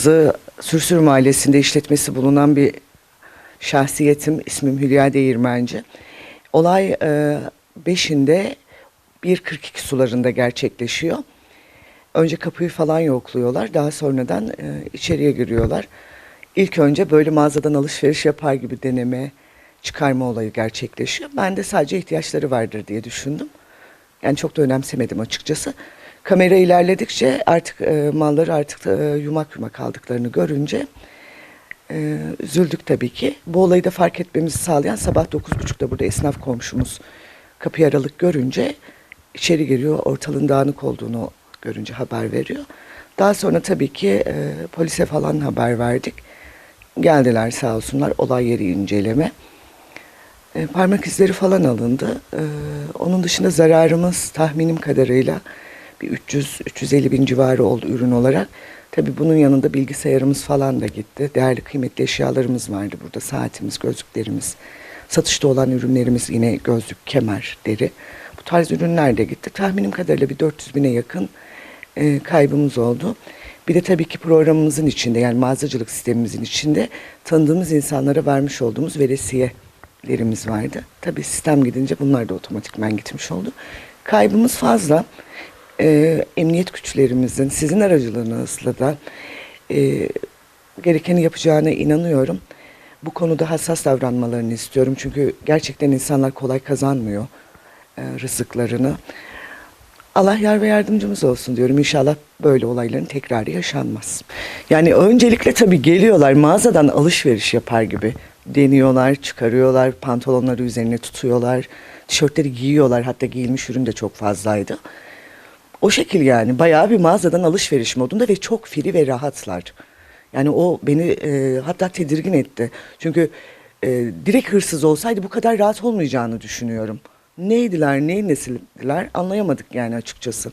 Zı Sürsür Mahallesi'nde işletmesi bulunan bir şahsiyetim. İsmim Hülya Değirmenci. Olay e, 5'inde 1.42 sularında gerçekleşiyor. Önce kapıyı falan yokluyorlar. Daha sonradan e, içeriye giriyorlar. İlk önce böyle mağazadan alışveriş yapar gibi deneme, çıkarma olayı gerçekleşiyor. Ben de sadece ihtiyaçları vardır diye düşündüm. Yani çok da önemsemedim açıkçası. Kamera ilerledikçe artık e, malları artık e, yumak yumak aldıklarını görünce e, üzüldük tabii ki. Bu olayı da fark etmemizi sağlayan sabah 9.30'da burada esnaf komşumuz kapıyı aralık görünce içeri giriyor. Ortalığın dağınık olduğunu görünce haber veriyor. Daha sonra tabii ki e, polise falan haber verdik. Geldiler sağ olsunlar olay yeri inceleme. E, parmak izleri falan alındı. E, onun dışında zararımız tahminim kadarıyla bir 300-350 bin civarı oldu ürün olarak. Tabii bunun yanında bilgisayarımız falan da gitti. Değerli kıymetli eşyalarımız vardı burada. Saatimiz, gözlüklerimiz, satışta olan ürünlerimiz yine gözlük, kemer, deri. Bu tarz ürünler de gitti. Tahminim kadarıyla bir 400 bine yakın e, kaybımız oldu. Bir de tabii ki programımızın içinde yani mağazacılık sistemimizin içinde tanıdığımız insanlara vermiş olduğumuz veresiyelerimiz vardı. Tabii sistem gidince bunlar da otomatikman gitmiş oldu. Kaybımız fazla. Ee, emniyet güçlerimizin sizin aracılığınızla da e, gerekeni yapacağına inanıyorum. Bu konuda hassas davranmalarını istiyorum. Çünkü gerçekten insanlar kolay kazanmıyor e, rızıklarını. Allah yar ve yardımcımız olsun diyorum. İnşallah böyle olayların tekrarı yaşanmaz. Yani öncelikle tabii geliyorlar mağazadan alışveriş yapar gibi. Deniyorlar, çıkarıyorlar, pantolonları üzerine tutuyorlar. Tişörtleri giyiyorlar. Hatta giyilmiş ürün de çok fazlaydı. O şekil yani bayağı bir mağazadan alışveriş modunda ve çok free ve rahatlar. Yani o beni e, hatta tedirgin etti. Çünkü e, direkt hırsız olsaydı bu kadar rahat olmayacağını düşünüyorum. Neydiler, neyin nesildiler anlayamadık yani açıkçası.